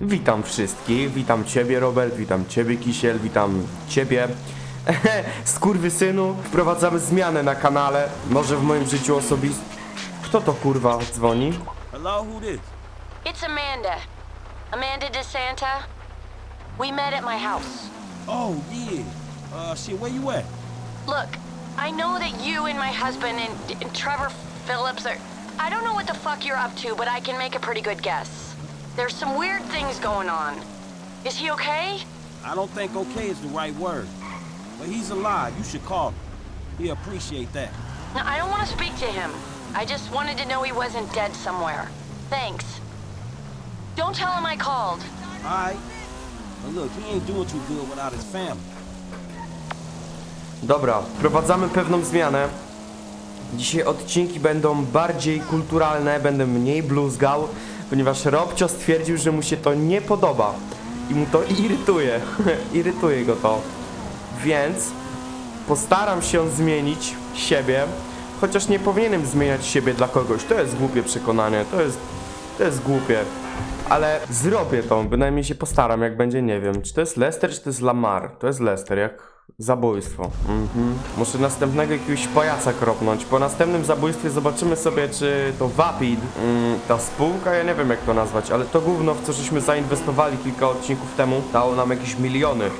Witam wszystkich, witam ciebie Robert, witam ciebie Kisiel, witam ciebie. Skurwysynu, wprowadzamy zmianę na kanale, może w moim życiu osobistym. Kto to kurwa dzwoni? Hello, who this? It's Amanda. Amanda DeSanta. We met at my house. Oh, yeah. Uh, shit, where you at? Look, I know that you and my husband and, and Trevor Phillips are. I don't know what the fuck you're up to, but I can make a pretty good guess. There's some weird things going on. Is he okay? I don't think okay is the right word. But he's alive. You should call him. He appreciate that. No, I don't want to speak to him. I just wanted to know he wasn't dead somewhere. Thanks. Don't tell him I called. All right. But look, he ain't doing too good without his family. Dobra, wprowadzamy pewną zmianę. Dzisiaj odcinki będą bardziej kulturalne, będę mniej bluzgał, ponieważ Robcio stwierdził, że mu się to nie podoba i mu to irytuje. irytuje go to. Więc postaram się zmienić siebie, chociaż nie powinienem zmieniać siebie dla kogoś. To jest głupie przekonanie, to jest, to jest głupie. Ale zrobię to, bynajmniej się postaram, jak będzie, nie wiem. Czy to jest Lester, czy to jest Lamar? To jest Lester, jak zabójstwo. Mhm. Muszę następnego jakiegoś pajaca kropnąć. Po następnym zabójstwie zobaczymy sobie, czy to Vapid, mm, ta spółka, ja nie wiem jak to nazwać, ale to gówno, w co żeśmy zainwestowali kilka odcinków temu, dało nam jakieś miliony.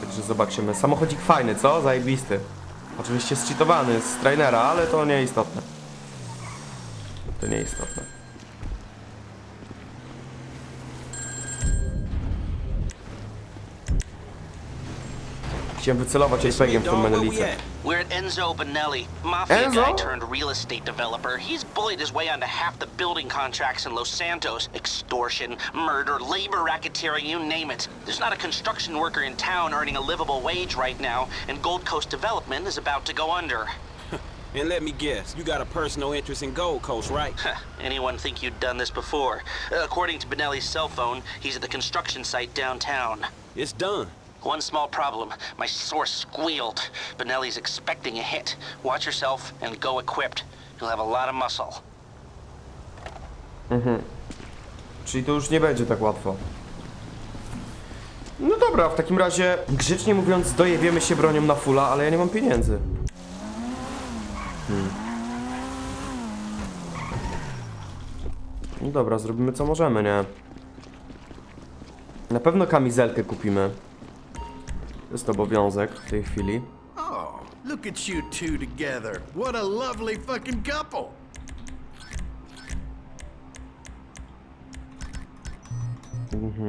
Także zobaczymy. Samochodzik fajny, co? Zajebisty. Oczywiście zcheatowany z trainera, ale to nieistotne. To nieistotne. Chciałem wycelować JPEG-iem w tą we menelicę. at? We're at Enzo Benelli, mafia Enzo? guy turned real estate developer. He's bullied his way onto half the building contracts in Los Santos. Extortion, murder, labor racketeering, you name it. There's not a construction worker in town earning a livable wage right now, and Gold Coast Development is about to go under. And let me guess, you got a personal interest in Gold Coast, right? Anyone think you'd done this before? Uh, according to Benelli's cell phone, he's at the construction site downtown. It's done. One small problem. My source squealed. Benelli's expecting a hit. Watch yourself and go equipped. You'll have a lot of muscle. Czyli to już nie będzie tak łatwo. No dobra, w takim razie, grzecznie mówiąc, dojebiemy się bronią na fulla, ale ja nie mam pieniędzy. Hmm. No dobra, zrobimy co możemy, nie? Na pewno kamizelkę kupimy. To jest obowiązek w tej chwili. Oh, look at you two together. What a lovely fucking couple.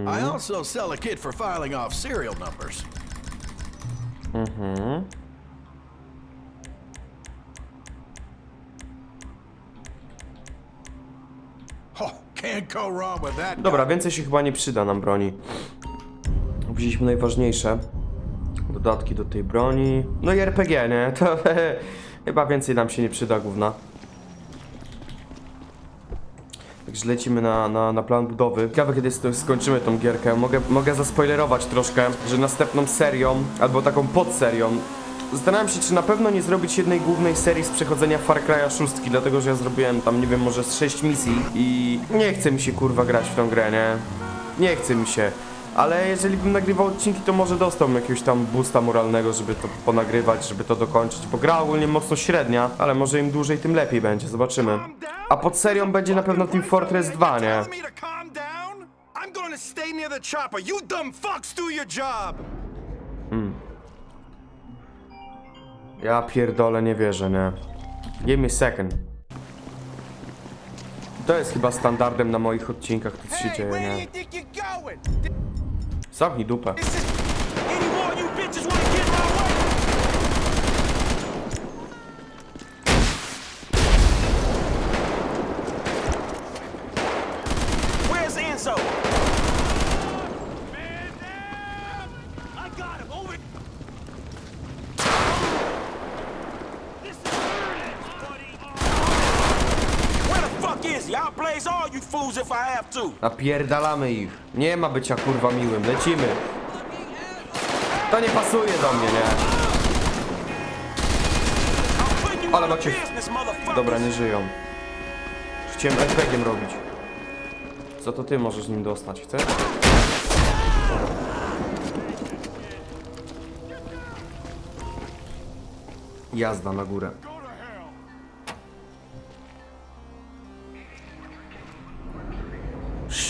I also sell a kit for filing off serial numbers. Oh, can't go wrong with that. Dobra, więcej się chyba nie przyda nam broni. Wzięliśmy najważniejsze. Dodatki do tej broni. No i RPG, nie? To chyba więcej nam się nie przyda, gówna. Także lecimy na, na, na plan budowy. Ciekawe kiedy skończymy tą gierkę. Mogę, mogę zaspoilerować troszkę, że następną serią, albo taką podserią, Zastanawiam się, czy na pewno nie zrobić jednej głównej serii z przechodzenia Far Cry'a 6, dlatego że ja zrobiłem tam, nie wiem, może z 6 misji i nie chce mi się kurwa grać w tą grę, nie? Nie chce mi się. Ale jeżeli bym nagrywał odcinki, to może dostałbym jakiegoś tam boosta moralnego, żeby to ponagrywać, żeby to dokończyć, bo gra ogólnie mocno średnia, ale może im dłużej, tym lepiej będzie, zobaczymy. A pod serią będzie na pewno Team Fortress 2, nie? Job. Ja pierdolę, nie wierzę, nie? Give me second. To jest chyba standardem na moich odcinkach, to co się dzieje, nie? Zamknij dupę. This is any more you bitches wanna get my way? Where's Enzo? I got him over. Where the fuck is he? I'll blaze all you fools if I have to. Napierdalamy ich. Nie ma bycia kurwa miłym, lecimy. To nie pasuje do mnie, nie? Ale macie-. Dobra, nie żyją. Chciałem RPG-iem robić. Co to ty możesz nim dostać, chcesz? Jazda na górę.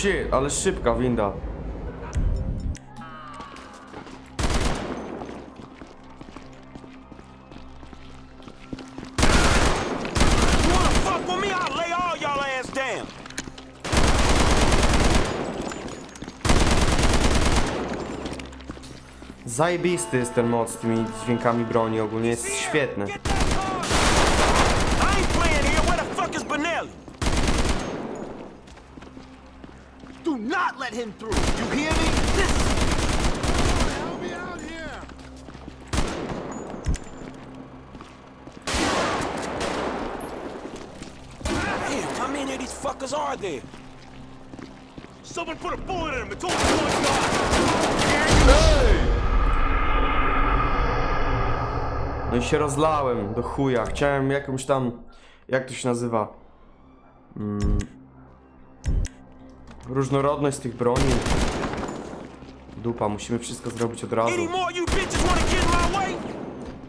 Shit, ale szybka winda. Zajebisty jest ten mod z tymi dźwiękami broni, ogólnie jest świetny. Get that car! I ain't playing here. Where the fuck is Benelli? Do not let him through. You hear me? This. Help me out here. Damn, how many of these fuckers are there? Someone put a bullet in him. It's only one guy. No i się rozlałem do chuja. Chciałem jakąś tam. Jak to się nazywa? Mm, różnorodność tych broni. Dupa, musimy wszystko zrobić od razu. Any more you bitches wanna get in my way?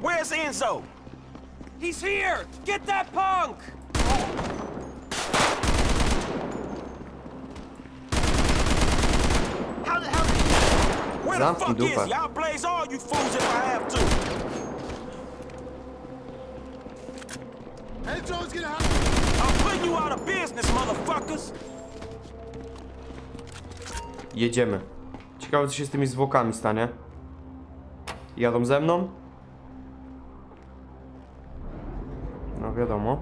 Where's Enzo? He's here! Get that punk! How the hell? Where the fuck is he? I'll blaze all you fools if I have to. Enzo's gonna have. I'm putting you out of business, motherfuckers! Jedziemy. Ciekawe, co się z tymi zwłokami stanie. Jadą ze mną? No wiadomo.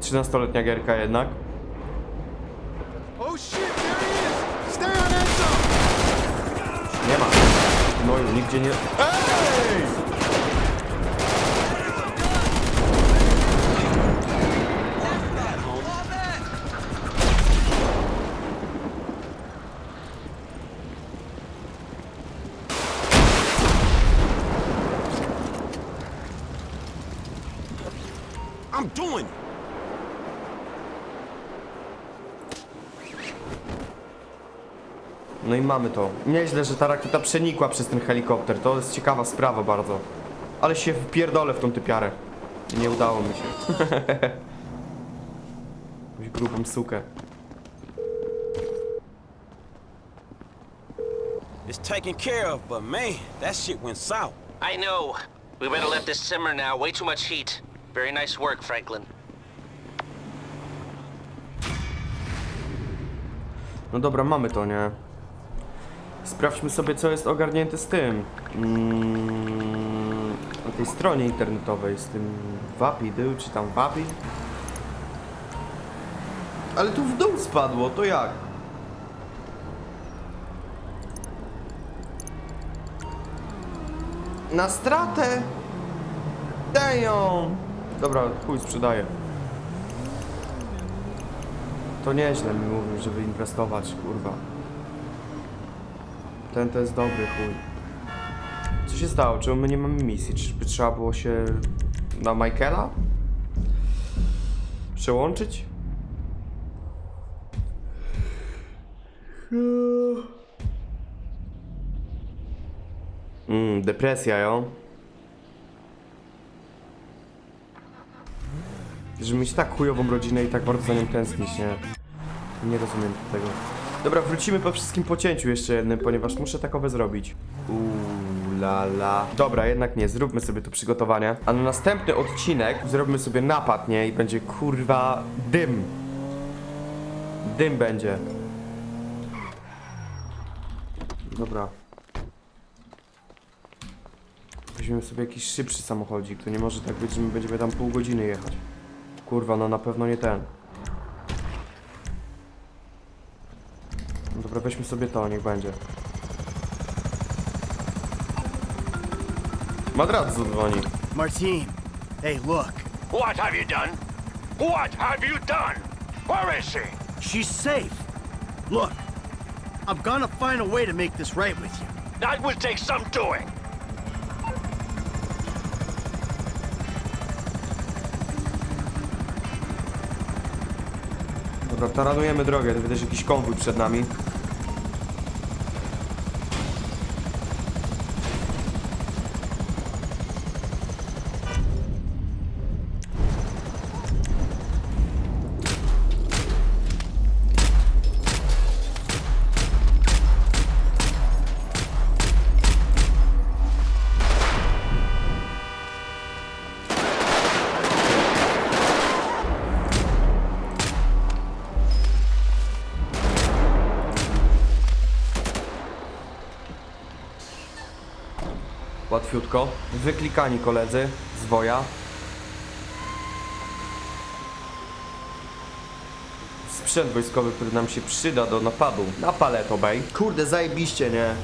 13-letnia gierka jednak. Oh. Nie ma. No już nigdzie nie... Ej! I'm doing it! No i mamy to. Nieźle, że ta rakieta przenikła przez ten helikopter. To jest ciekawa sprawa bardzo. Ale się wpierdolę w tą typiarę. I nie udało mi się. Jakąś grubą sukę. It's taken care of, but man, that shit went south. I know. We better let this simmer now. Way too much heat. Very nice work, Franklin. No dobra, mamy to, nie? Sprawdźmy sobie, co jest ogarnięte z tym. Mm, na tej stronie internetowej, z tym Wapidy, czy tam Wapid? Ale tu w dół spadło, to jak? Na stratę! Dają! Dobra, chuj, sprzedaję. To nieźle mi mówił, żeby inwestować, kurwa. Ten to jest dobry chuj. Co się stało? Czemu my nie mamy misji? Czyżby trzeba było się na Michaela przełączyć? Mm, depresja, jo? Żeby mieć tak chujową rodzinę i tak bardzo za nią tęsknić, nie? Nie rozumiem tego. Dobra, wrócimy po wszystkim pocięciu jeszcze jednym, ponieważ muszę takowe zrobić. Uuu, la la. Dobra, jednak nie, zróbmy sobie to przygotowanie. A na następny odcinek zrobimy sobie napad, nie? I będzie kurwa dym. Dym będzie. Dobra. Weźmiemy sobie jakiś szybszy samochodzik. To nie może tak być, że my będziemy tam pół godziny jechać. Kurwa, no na pewno nie ten. No dobra, weźmy sobie to, niech będzie. Madrat dzwoni. Martine, hey, look. What have you done? What have you done? Where is she? She's safe. Look, I'm gonna find a way to make this right with you. That will take some doing. Dobra, taranujemy drogę, to widać jakiś konwój przed nami. Łatwiutko. Wyklikani koledzy z woja. Sprzęt wojskowy, który nam się przyda do napadu na Paleto Bay. Kurde, zajebiście, nie?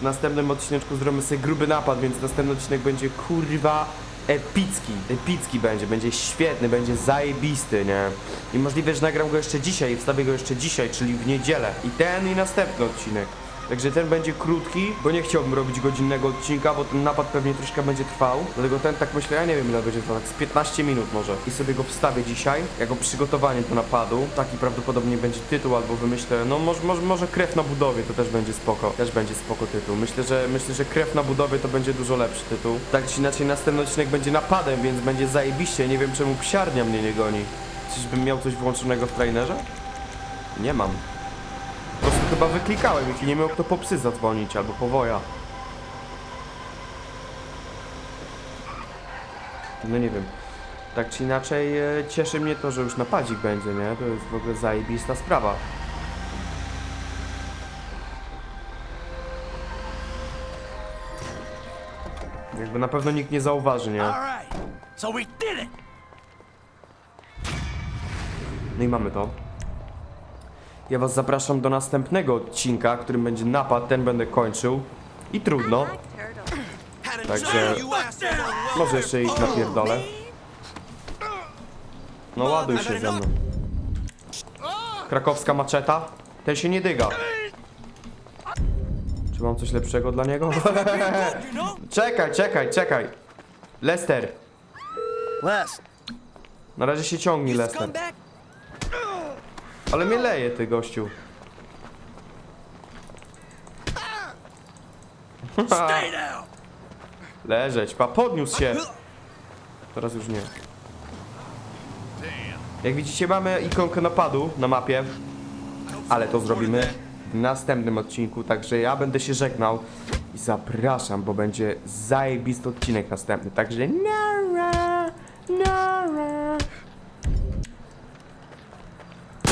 W następnym odcineczku zrobimy sobie gruby napad, więc następny odcinek będzie kurwa epicki. Epicki będzie, będzie świetny, będzie zajebisty, nie? I możliwe, że nagram go jeszcze dzisiaj i wstawię go jeszcze dzisiaj, czyli w niedzielę. I ten i następny odcinek. Także ten będzie krótki, bo nie chciałbym robić godzinnego odcinka, bo ten napad pewnie troszkę będzie trwał. Dlatego ten tak myślę, ja nie wiem ile będzie trwał, tak z 15 minut może. I sobie go wstawię dzisiaj, jako przygotowanie do napadu. Taki prawdopodobnie będzie tytuł, albo wymyślę, no może, może, może krew na budowie, to też będzie spoko. Też będzie spoko tytuł. Myślę, że myślę, że krew na budowie to będzie dużo lepszy tytuł. Tak czy inaczej następny odcinek będzie napadem, więc będzie zajebiście. Nie wiem czemu psiarnia mnie nie goni. Czyżbym miał coś włączonego w trainerze? Nie mam. Chyba wyklikałem i nie miał kto po psy zadzwonić albo po woja. No nie wiem. Tak czy inaczej e, cieszy mnie to, że już napadzik będzie, nie? To jest w ogóle zajebista sprawa. Jakby na pewno nikt nie zauważy, nie? All right. So we did it. No i mamy to. Ja was zapraszam do następnego odcinka, którym będzie napad, ten będę kończył. I trudno. Także może jeszcze iść na pierdolę. No ładuj się ze mną. Krakowska maczeta? Ten się nie dyga. Czy mam coś lepszego dla niego? czekaj, czekaj, czekaj. Lester. Les, Na razie się ciągnij, Lester. Ale mnie leje, ty gościu. Leżeć, pa, podniósł się. Teraz już nie. Jak widzicie, mamy ikonkę napadu na mapie, ale to zrobimy w następnym odcinku, także ja będę się żegnał i zapraszam, bo będzie zajebisty odcinek następny, także na